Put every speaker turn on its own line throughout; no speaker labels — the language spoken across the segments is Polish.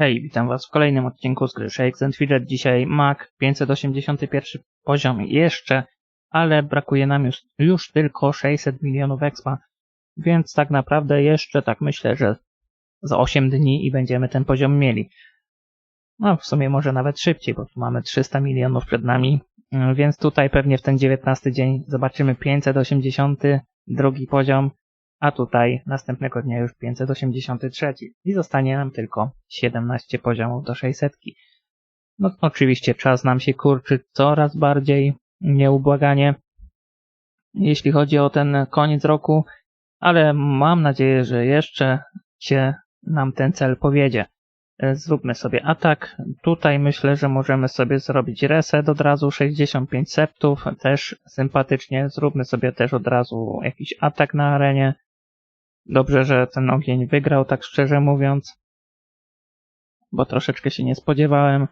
Hej, witam was w kolejnym odcinku z gry Shakes and Fidget. Dzisiaj Mac 581 poziom jeszcze, ale brakuje nam już, już tylko 600 milionów expa, więc tak naprawdę jeszcze tak myślę, że za 8 dni i będziemy ten poziom mieli. No w sumie może nawet szybciej, bo tu mamy 300 milionów przed nami, więc tutaj pewnie w ten 19 dzień zobaczymy 582 poziom, a tutaj następnego dnia już 583 i zostanie nam tylko 17 poziomów do 600. No oczywiście czas nam się kurczy coraz bardziej nieubłaganie, jeśli chodzi o ten koniec roku, ale mam nadzieję, że jeszcze się nam ten cel powiedzie. Zróbmy sobie atak. Tutaj myślę, że możemy sobie zrobić reset od razu 65 septów. Też sympatycznie. Zróbmy sobie też od razu jakiś atak na arenie. Dobrze, że ten ogień wygrał, tak szczerze mówiąc. Bo troszeczkę się nie spodziewałem.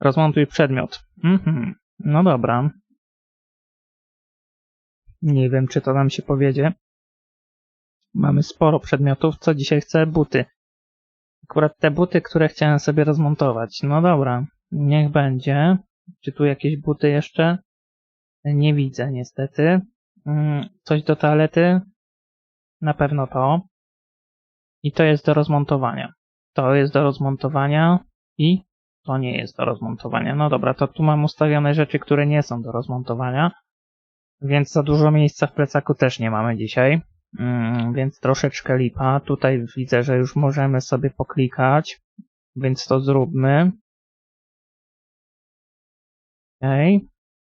Rozmontuj przedmiot. Mhm. No dobra. Nie wiem, czy to nam się powiedzie. Mamy sporo przedmiotów. Co dzisiaj chcę? Buty. Akurat te buty, które chciałem sobie rozmontować. No dobra, niech będzie. Czy tu jakieś buty jeszcze? Nie widzę niestety. Coś do toalety? Na pewno to. I to jest do rozmontowania. To jest do rozmontowania i to nie jest do rozmontowania. No dobra, to tu mam ustawione rzeczy, które nie są do rozmontowania. Więc za dużo miejsca w plecaku też nie mamy dzisiaj. Mm, więc troszeczkę lipa. Tutaj widzę, że już możemy sobie poklikać, więc to zróbmy. Ok,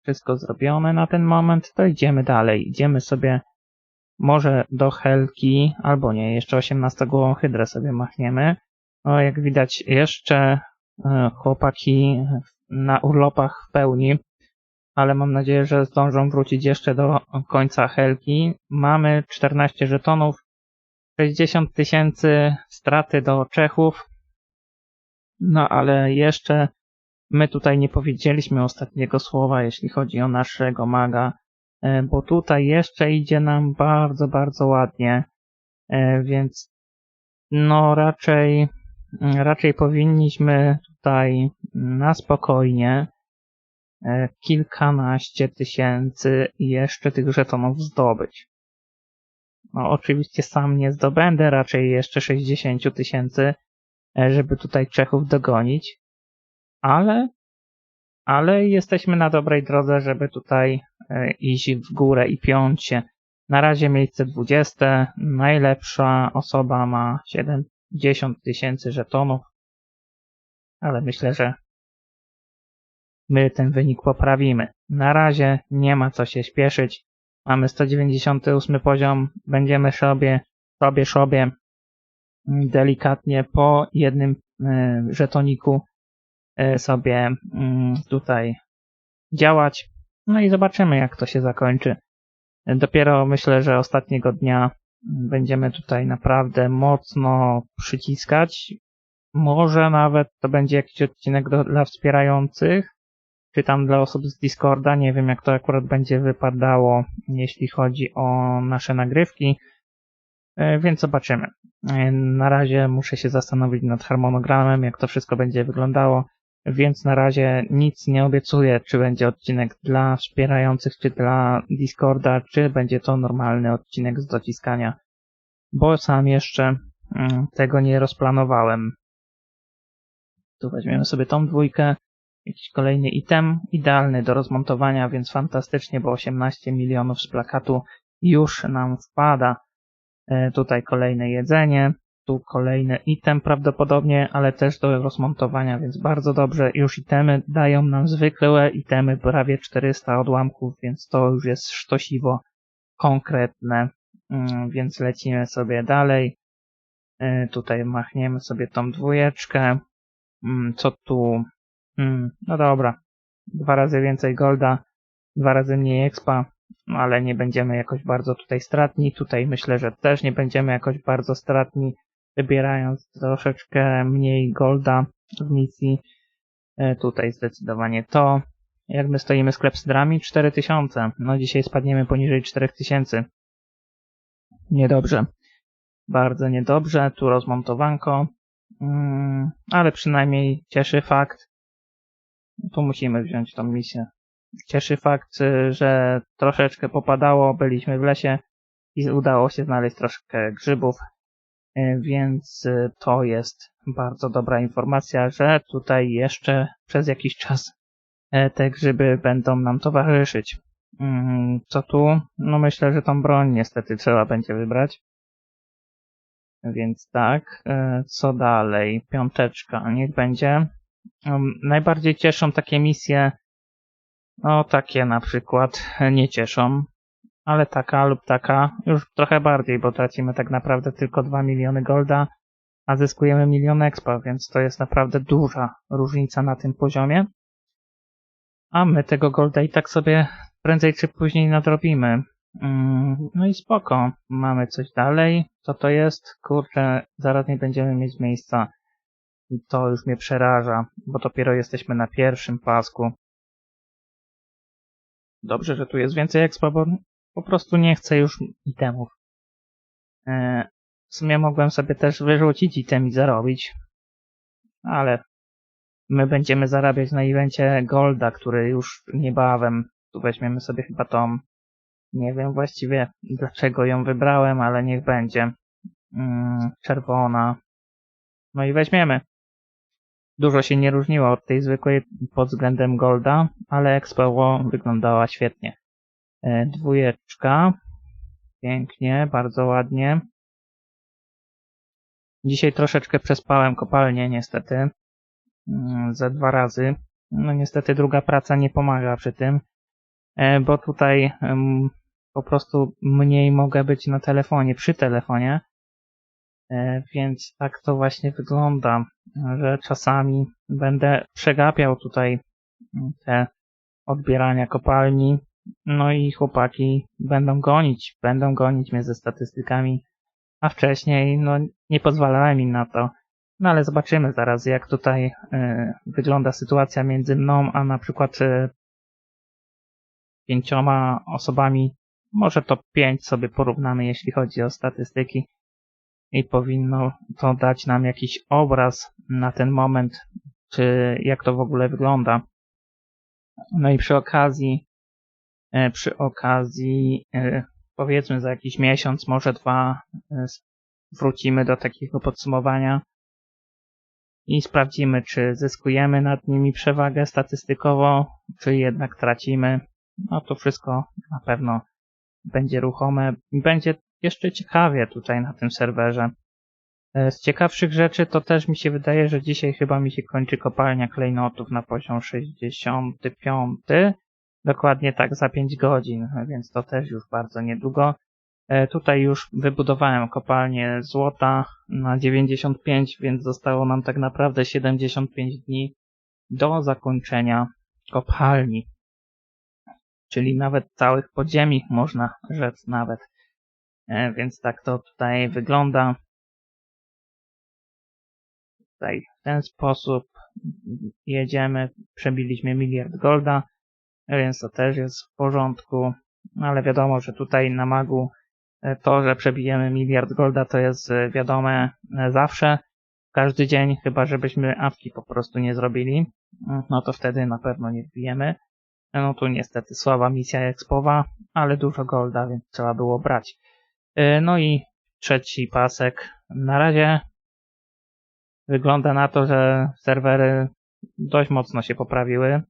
wszystko zrobione na ten moment, to idziemy dalej. Idziemy sobie może do Helki, albo nie, jeszcze 18 głową hydrę sobie machniemy. O, jak widać jeszcze e, chłopaki na urlopach w pełni ale mam nadzieję, że zdążą wrócić jeszcze do końca Helki. Mamy 14 żetonów, 60 tysięcy straty do Czechów, no ale jeszcze my tutaj nie powiedzieliśmy ostatniego słowa, jeśli chodzi o naszego maga, bo tutaj jeszcze idzie nam bardzo, bardzo ładnie, e, więc no raczej, raczej powinniśmy tutaj na spokojnie E, kilkanaście tysięcy jeszcze tych żetonów zdobyć. No, oczywiście sam nie zdobędę, raczej jeszcze 60 tysięcy, e, żeby tutaj Czechów dogonić, ale, ale jesteśmy na dobrej drodze, żeby tutaj e, iść w górę i piąć się. Na razie miejsce 20, najlepsza osoba ma 70 tysięcy żetonów, ale myślę, że my ten wynik poprawimy. Na razie nie ma co się śpieszyć. Mamy 198 poziom, będziemy sobie, sobie, sobie delikatnie po jednym e, żetoniku sobie mm, tutaj działać. No i zobaczymy, jak to się zakończy. Dopiero myślę, że ostatniego dnia będziemy tutaj naprawdę mocno przyciskać. Może nawet to będzie jakiś odcinek do, dla wspierających, czy tam dla osób z Discorda. Nie wiem, jak to akurat będzie wypadało, jeśli chodzi o nasze nagrywki, e, więc zobaczymy. E, na razie muszę się zastanowić nad harmonogramem, jak to wszystko będzie wyglądało, więc na razie nic nie obiecuję, czy będzie odcinek dla wspierających, czy dla Discorda, czy będzie to normalny odcinek z dociskania, bo sam jeszcze mm, tego nie rozplanowałem. Tu weźmiemy sobie tą dwójkę, Jakiś kolejny item, idealny do rozmontowania, więc fantastycznie, bo 18 milionów z plakatu już nam wpada. E, tutaj kolejne jedzenie, tu kolejny item prawdopodobnie, ale też do rozmontowania, więc bardzo dobrze. Już itemy dają nam zwykłe itemy, prawie 400 odłamków, więc to już jest sztosiwo konkretne, mm, więc lecimy sobie dalej. E, tutaj machniemy sobie tą dwójeczkę. Mm, co tu Hmm, no dobra. Dwa razy więcej golda, dwa razy mniej expa, no ale nie będziemy jakoś bardzo tutaj stratni. Tutaj myślę, że też nie będziemy jakoś bardzo stratni, wybierając troszeczkę mniej golda w misji. E, tutaj zdecydowanie to. Jak my stoimy z drami? 4000. No dzisiaj spadniemy poniżej 4000. Niedobrze. Bardzo niedobrze. Tu rozmontowanko. Mm, ale przynajmniej cieszy fakt, tu musimy wziąć tą misję. Cieszy fakt, y, że troszeczkę popadało, byliśmy w lesie i udało się znaleźć troszkę grzybów, więc y, to jest bardzo dobra informacja, że tutaj jeszcze przez jakiś czas te grzyby będą nam towarzyszyć. Mm, co tu? No myślę, że tą broń niestety trzeba będzie wybrać. Więc tak, co dalej? Piąteczka, niech będzie. Um, najbardziej cieszą takie misje, no takie na przykład nie cieszą, ale taka lub taka już trochę bardziej, bo tracimy tak naprawdę tylko 2 miliony golda, a zyskujemy milion expa, więc to jest naprawdę duża różnica na tym poziomie. A my tego golda i tak sobie prędzej czy później nadrobimy. Mm, no i spoko. Mamy coś dalej. Co to jest? Kurczę, zaraz nie będziemy mieć miejsca i to już mnie przeraża, bo dopiero jesteśmy na pierwszym pasku. Dobrze, że tu jest więcej expa, bo po prostu nie chcę już itemów. E, w sumie mogłem sobie też wyrzucić item i zarobić. Ale my będziemy zarabiać na evencie Golda, który już niebawem. Tu weźmiemy sobie chyba tą. Nie wiem właściwie dlaczego ją wybrałem, ale niech będzie. Mm, czerwona. No i weźmiemy. Dużo się nie różniło od tej zwykłej pod względem Golda, ale Expo wyglądała świetnie. E, dwójeczka. Pięknie, bardzo ładnie. Dzisiaj troszeczkę przespałem kopalnię, niestety. Mm, ze dwa razy. No niestety druga praca nie pomaga przy tym, e, bo tutaj po prostu mniej mogę być na telefonie, przy telefonie. E, więc tak to właśnie wygląda, że czasami będę przegapiał tutaj te odbierania kopalni, no i chłopaki będą gonić, będą gonić mnie ze statystykami, a wcześniej no nie pozwalałem im na to. No ale zobaczymy zaraz, jak tutaj y, wygląda sytuacja między mną, a na przykład y, pięcioma osobami. Może to pięć sobie porównamy, jeśli chodzi o statystyki i powinno to dać nam jakiś obraz na ten moment, czy jak to w ogóle wygląda. No i przy okazji, przy okazji, e, powiedzmy za jakiś miesiąc, może dwa, e, wrócimy do takiego podsumowania i sprawdzimy, czy zyskujemy nad nimi przewagę statystykowo, czy jednak tracimy. No to wszystko na pewno będzie ruchome. Będzie jeszcze ciekawie tutaj na tym serwerze. E, z ciekawszych rzeczy to też mi się wydaje, że dzisiaj chyba mi się kończy kopalnia klejnotów na poziom 65. Dokładnie tak za 5 godzin, więc to też już bardzo niedługo. E, tutaj już wybudowałem kopalnię złota na 95, więc zostało nam tak naprawdę 75 dni do zakończenia kopalni. Czyli nawet całych podziemi można rzec nawet. E, więc tak to tutaj wygląda. Tutaj w ten sposób jedziemy. Przebiliśmy miliard golda, więc to też jest w porządku. Ale wiadomo, że tutaj na magu e, to, że przebijemy miliard golda to jest e, wiadome zawsze. Każdy dzień, chyba żebyśmy awki po prostu nie zrobili. No to wtedy na pewno nie wbijemy. No tu niestety słaba misja expowa, ale dużo golda, więc trzeba było brać. E, no i trzeci pasek. Na razie wygląda na to, że serwery dość mocno się poprawiły.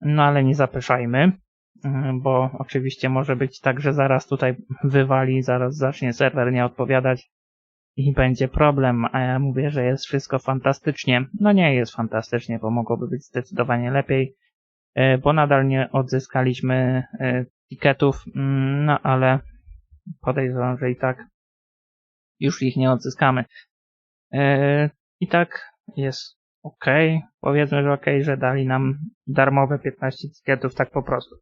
No ale nie zapeszajmy, e, bo oczywiście może być tak, że zaraz tutaj wywali, zaraz zacznie serwer nie odpowiadać i będzie problem, a ja mówię, że jest wszystko fantastycznie. No nie jest fantastycznie, bo mogłoby być zdecydowanie lepiej, e, bo nadal nie odzyskaliśmy tiketów, mm, no ale podejrzewam, że i tak już ich nie odzyskamy. Yy, I tak jest ok. Powiedzmy, że ok, że dali nam darmowe 15 tykietów tak po prostu.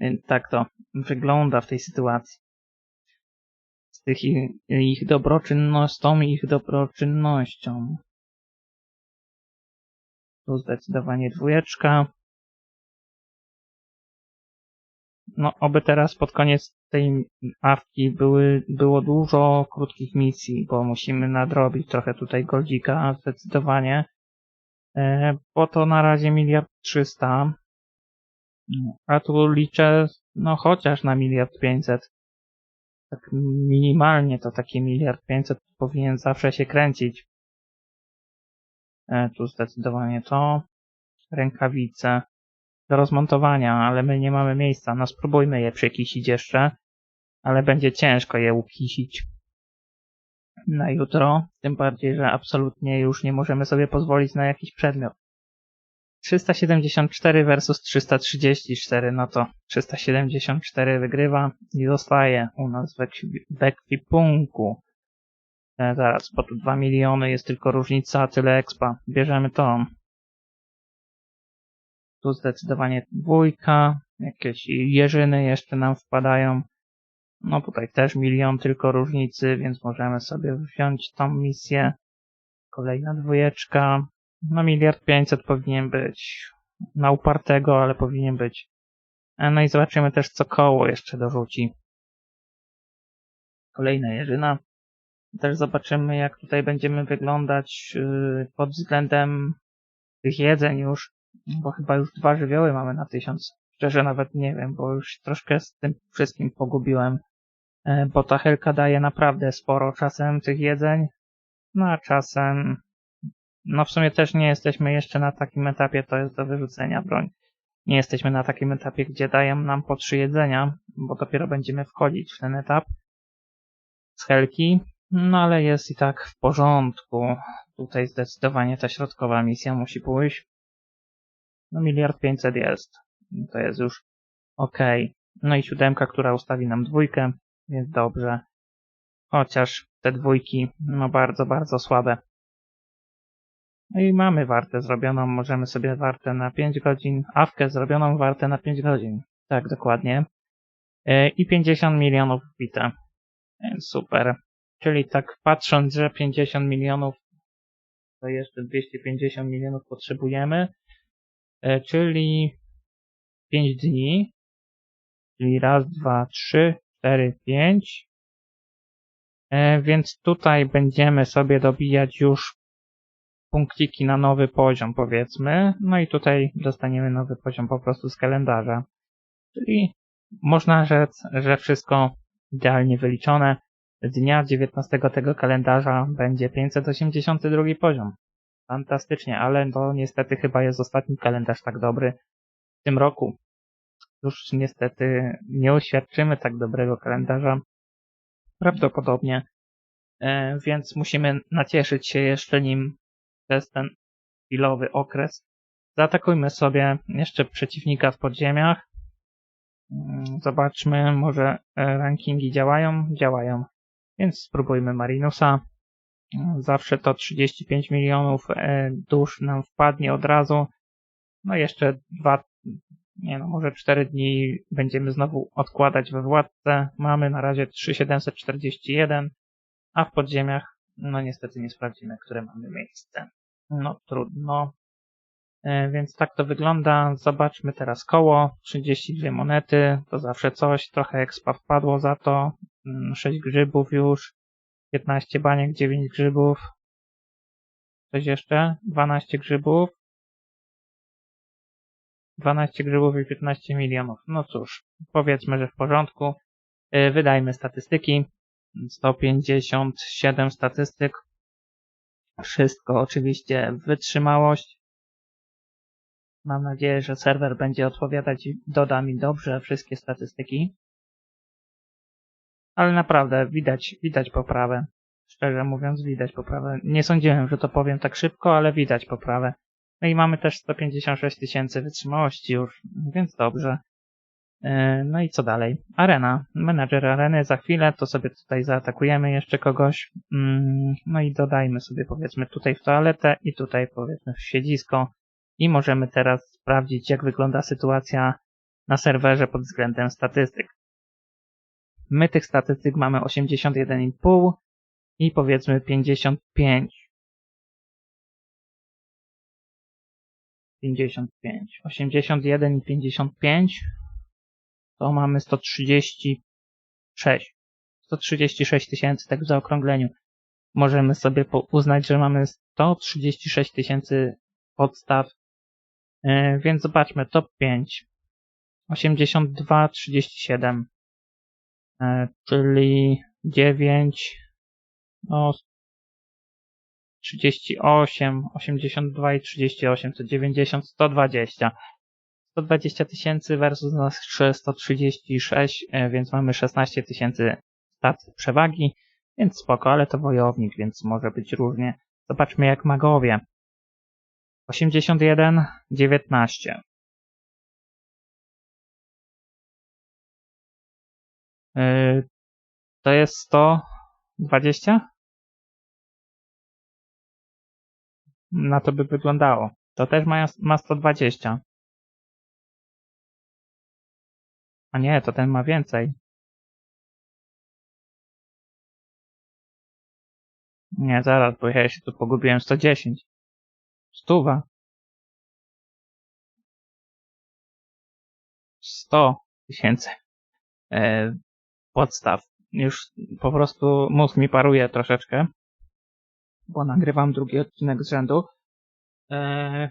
Więc tak to wygląda w tej sytuacji. Z tych ich, ich dobroczynnością i ich dobroczynnością. Tu zdecydowanie dwójeczka. No, oby teraz pod koniec tej awki były, było dużo krótkich misji, bo musimy nadrobić trochę tutaj goldzika zdecydowanie. E, bo to na razie miliard trzysta. A tu liczę, no chociaż na miliard pięćset. Tak minimalnie to taki miliard pięćset powinien zawsze się kręcić. E, tu zdecydowanie to. Rękawice do rozmontowania, ale my nie mamy miejsca. No spróbujmy je przekisić jeszcze, ale będzie ciężko je ukisić na jutro. Tym bardziej, że absolutnie już nie możemy sobie pozwolić na jakiś przedmiot. 374 versus 334, no to 374 wygrywa i zostaje u nas w ekwipunku. E, zaraz, bo tu 2 miliony, jest tylko różnica, tyle expa. Bierzemy to. Tu zdecydowanie dwójka, jakieś jeżyny jeszcze nam wpadają. No tutaj też milion tylko różnicy, więc możemy sobie wziąć tą misję. Kolejna dwójeczka. No miliard pięćset powinien być. Na upartego, ale powinien być. E, no i zobaczymy też co koło jeszcze dorzuci. Kolejna jeżyna. Też zobaczymy jak tutaj będziemy wyglądać yy, pod względem tych jedzeń już. Bo chyba już dwa żywioły mamy na tysiąc. Szczerze nawet nie wiem, bo już troszkę z tym wszystkim pogubiłem. E, bo ta helka daje naprawdę sporo czasem tych jedzeń. No a czasem... No w sumie też nie jesteśmy jeszcze na takim etapie, to jest do wyrzucenia broń. Nie jesteśmy na takim etapie, gdzie dają nam po trzy jedzenia, bo dopiero będziemy wchodzić w ten etap z helki. No ale jest i tak w porządku. Tutaj zdecydowanie ta środkowa misja musi pójść. No miliard pięćset jest. To jest już ok. No i siódemka, która ustawi nam dwójkę, więc dobrze. Chociaż te dwójki, no bardzo, bardzo słabe. No i mamy wartę zrobioną, możemy sobie wartę na 5 godzin, awkę zrobioną wartę na 5 godzin. Tak, dokładnie. E, I 50 milionów wbite. Super. Czyli tak patrząc, że 50 milionów, to jeszcze 250 milionów potrzebujemy, czyli 5 dni, czyli raz, dwa, trzy, cztery, pięć. E, więc tutaj będziemy sobie dobijać już punkciki na nowy poziom, powiedzmy. No i tutaj dostaniemy nowy poziom po prostu z kalendarza. Czyli można rzec, że wszystko idealnie wyliczone. Dnia 19 tego kalendarza będzie 582 poziom fantastycznie, ale to niestety chyba jest ostatni kalendarz tak dobry w tym roku. Już niestety nie uświadczymy tak dobrego kalendarza. Prawdopodobnie. E, więc musimy nacieszyć się jeszcze nim przez ten chwilowy okres. Zaatakujmy sobie jeszcze przeciwnika w podziemiach. Mm, zobaczmy, może e, rankingi działają? Działają. Więc spróbujmy Marinusa. Zawsze to 35 milionów e, dusz nam wpadnie od razu. No jeszcze dwa, nie no, może 4 dni będziemy znowu odkładać we władce. Mamy na razie 3741, a w podziemiach, no niestety nie sprawdzimy, które mamy miejsce. No trudno. E, więc tak to wygląda. Zobaczmy teraz koło. 32 monety, to zawsze coś. Trochę expa wpadło za to. 6 mm, grzybów już. 15 baniek, 9 grzybów. Coś jeszcze? 12 grzybów. 12 grzybów i 15 milionów. No cóż, powiedzmy, że w porządku. Y, wydajmy statystyki. 157 statystyk. Wszystko oczywiście wytrzymałość. Mam nadzieję, że serwer będzie odpowiadać doda mi dobrze wszystkie statystyki ale naprawdę widać, widać poprawę. Szczerze mówiąc, widać poprawę. Nie sądziłem, że to powiem tak szybko, ale widać poprawę. No i mamy też 156 tysięcy wytrzymałości już, więc dobrze. E, no i co dalej? Arena. Menadżer areny za chwilę, to sobie tutaj zaatakujemy jeszcze kogoś. Mm, no i dodajmy sobie powiedzmy tutaj w toaletę i tutaj powiedzmy w siedzisko. I możemy teraz sprawdzić jak wygląda sytuacja na serwerze pod względem statystyk. My tych statystyk mamy 81,5 i powiedzmy 55. 55. 81 i 55 to mamy 130 136. 136 tysięcy, tak w zaokrągleniu. Możemy sobie uznać, że mamy 136 tysięcy podstaw. E, więc zobaczmy, top 5. 82, 37. E, czyli 9, no 38, 82 i 38 to 90, 120. 120 tysięcy versus nasze 136, e, więc mamy 16 tysięcy stat przewagi, więc spoko, ale to wojownik, więc może być różnie. Zobaczmy jak magowie. 81, 19. to jest 120? Na to by wyglądało. To też ma, ma 120. A nie, to ten ma więcej. Nie, zaraz, bo ja się tu pogubiłem 110. Stuwa. 100 tysięcy e, podstaw. Już po prostu mózg mi paruje troszeczkę, bo nagrywam drugi odcinek z rzędu. E,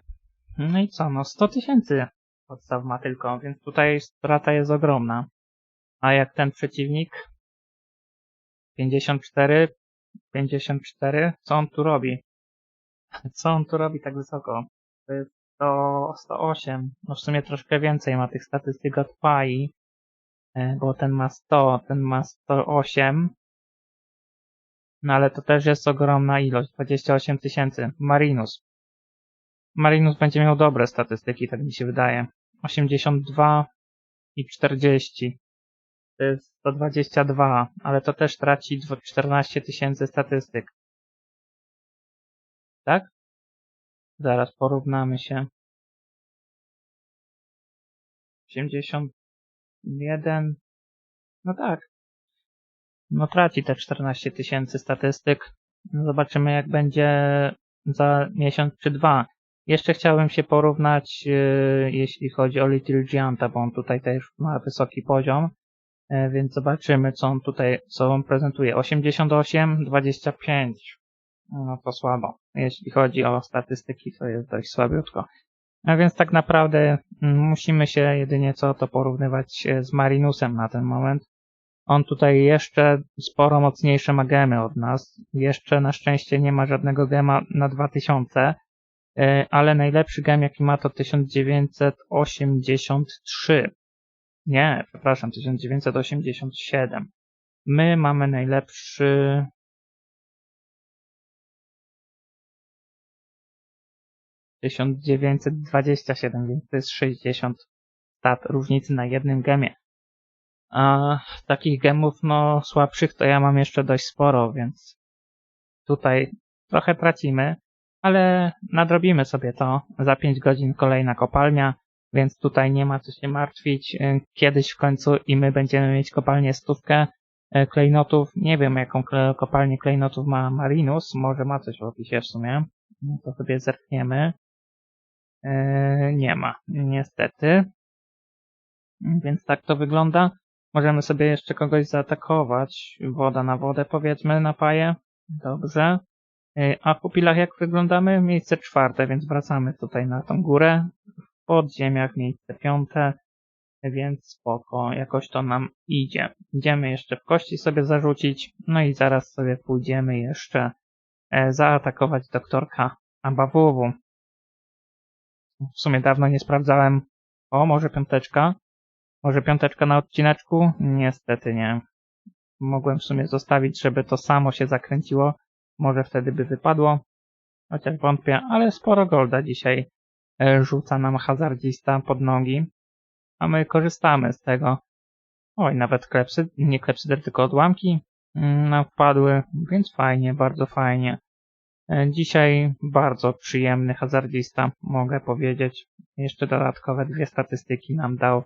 no i co, no 100 tysięcy podstaw ma tylko, więc tutaj strata jest ogromna. A jak ten przeciwnik 54, 54, co on tu robi? Co on tu robi tak wysoko? To jest 100, 108, no w sumie troszkę więcej ma tych statystyk od PAI, bo ten ma 100, ten ma 108, no ale to też jest ogromna ilość, 28 tysięcy. Marinus. Marinus będzie miał dobre statystyki, tak mi się wydaje. 82 i 40. To jest 122, ale to też traci 14 tysięcy statystyk. Tak? Zaraz porównamy się. 81. No tak. No traci te 14 tysięcy statystyk. Zobaczymy jak będzie za miesiąc czy dwa. Jeszcze chciałbym się porównać, yy, jeśli chodzi o Little Gianta, bo on tutaj też ma wysoki poziom, yy, więc zobaczymy, co on tutaj sobą prezentuje. 88, 25. No to słabo. Jeśli chodzi o statystyki, to jest dość słabiutko. A więc tak naprawdę mm, musimy się jedynie co to porównywać z Marinusem na ten moment. On tutaj jeszcze sporo mocniejsze ma gemy od nas. Jeszcze na szczęście nie ma żadnego gema na 2000, E, ale najlepszy gem jaki ma to 1983. Nie, przepraszam, 1987. My mamy najlepszy tysiąc dziewięćset dwadzieścia siedem, więc to jest 60 stat różnicy na jednym gemie. A takich gemów, no, słabszych to ja mam jeszcze dość sporo, więc tutaj trochę tracimy, ale nadrobimy sobie to. Za 5 godzin kolejna kopalnia, więc tutaj nie ma co się martwić. Kiedyś w końcu i my będziemy mieć kopalnię stówkę y, klejnotów. Nie wiem, jaką kopalnię klejnotów ma Marinus. Może ma coś w opisie w sumie. No to sobie zerkniemy. Y, nie ma, niestety. Więc tak to wygląda. Możemy sobie jeszcze kogoś zaatakować. Woda na wodę, powiedzmy, napaje. Dobrze. E, a w pupilach jak wyglądamy? Miejsce czwarte, więc wracamy tutaj na tą górę. W podziemiach miejsce piąte, więc spoko, jakoś to nam idzie. Idziemy jeszcze w kości sobie zarzucić, no i zaraz sobie pójdziemy jeszcze e, zaatakować doktorka Abawuwu. W sumie dawno nie sprawdzałem. O, może piąteczka? Może piąteczka na odcineczku? Niestety nie. Mogłem w sumie zostawić, żeby to samo się zakręciło może wtedy by wypadło, chociaż wątpię, ale sporo golda dzisiaj e, rzuca nam hazardzista pod nogi, a my korzystamy z tego. Oj, nawet klepsy, nie klepsyder, tylko odłamki mm, nam wpadły, więc fajnie, bardzo fajnie. E, dzisiaj bardzo przyjemny hazardzista, mogę powiedzieć. Jeszcze dodatkowe dwie statystyki nam dał.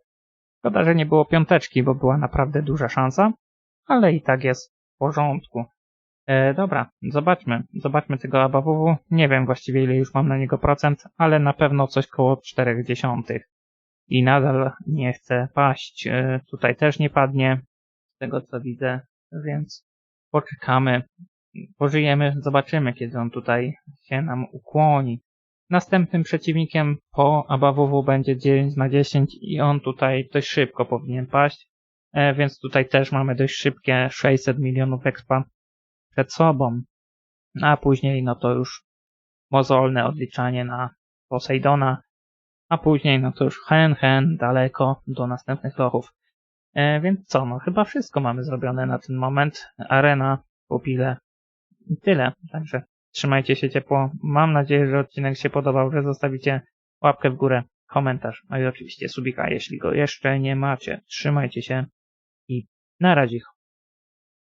Szkoda, że nie było piąteczki, bo była naprawdę duża szansa, ale i tak jest w porządku. E, dobra, zobaczmy. Zobaczmy tego ABWW. Nie wiem właściwie ile już mam na niego procent, ale na pewno coś koło 40. I nadal nie chce paść. E, tutaj też nie padnie. tego co widzę, więc poczekamy, pożyjemy, zobaczymy, kiedy on tutaj się nam ukłoni. Następnym przeciwnikiem po ABAWW będzie 9 na 10 i on tutaj dość szybko powinien paść, e, więc tutaj też mamy dość szybkie 600 milionów expa przed sobą. A później no to już mozolne odliczanie na Poseidona, a później no to już hen, hen, daleko do następnych lochów. E, więc co, no chyba wszystko mamy zrobione na ten moment. Arena, pupile i tyle. Także trzymajcie się ciepło. Mam nadzieję, że odcinek się podobał, że zostawicie łapkę w górę, komentarz, no i oczywiście subika, jeśli go jeszcze nie macie. Trzymajcie się i na razie.